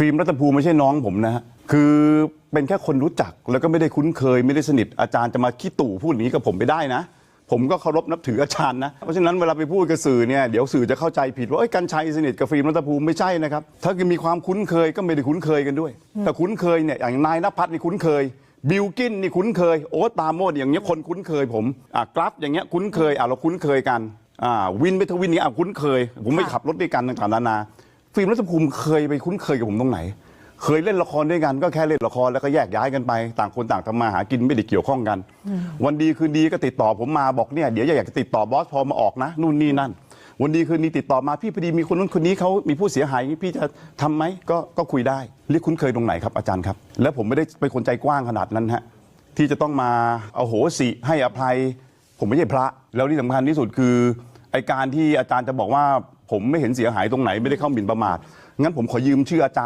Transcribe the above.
ฟิล์มรัตภูมิไม่ใช่น้องผมนะฮะคือเป็นแค่คนรู้จักแล้วก็ไม่ได้คุ้นเคยไม่ได้สนิทอาจารย์จะมาขี้ตู่พูดอย่างนี้กับผมไม่ได้นะ ผมก็เคารพนับถืออาจารย์นะเพราะฉะนั้นเวลาไปพูดกับสื่อเนี่ยเดี๋ยวสื่อจะเข้าใจผิดว่าเอ้ยกัญชัยสนิทกับฟิล์มรัตภูมิไม่ใช่นะครับถ้ามีความคุ้นเคยก็ไม่ได้คุ้นเคยกันด้วยแต่คุ้นเคยเนี่ยอย่างนายนภัสนี่คุ้นเคยบิลกินนี่คุ้นเคยโอ๊ตปราโมดอย่างเงี้ยคนคุ้นเคยผมอะกราฟอย่างเงี้ยคุ้นเคยอะเราคุ้นเคยกันอ่าวินไปทวินนี่อะคุ้นเคย ผมไม่ขับรถด้วยกันต่างๆนานา ฟิล์มรัตภูมิเคยไปคุ้นเคยกับผมตรงไหน เคยเล่นละครด้วยกันก็แค่เล่นละครแล้วก็แยกย้ายกันไป ต่างคนต่างทำมาหากินไม่ได้เกี่ยวข้องกัน วันดีคืนดีก็ติดต่อผมมาบอกเนี่ยเดี๋ยวอยากจะติดต่อบอสพอมาออกนะนู่นนี่นั่น วันดีคืนดีติดต่อมาพี่พอดีมีคนนู้นคนนี้เขามีผู้เสียหายพี่จะทำไหมก็ก็คุยได้เรียกคุ้นเคยตรงไหนครับอาจารย์ครับ แล้วผมไม่ได้เป็นคนใจกว้างขนาดนั้นฮะที่จะต้องมาเอาโหสิให้อภัย ผมไม่ใช่พระ แล้วที่สำคัญที่สุดคือไอการที่อาจารย์จะบอกว่า ผมไม่เห็นเสียหายตรงไหนไม่ได้เข้าหมิ่นประมาทงั้นผมขอยืมชื่ออาจารย์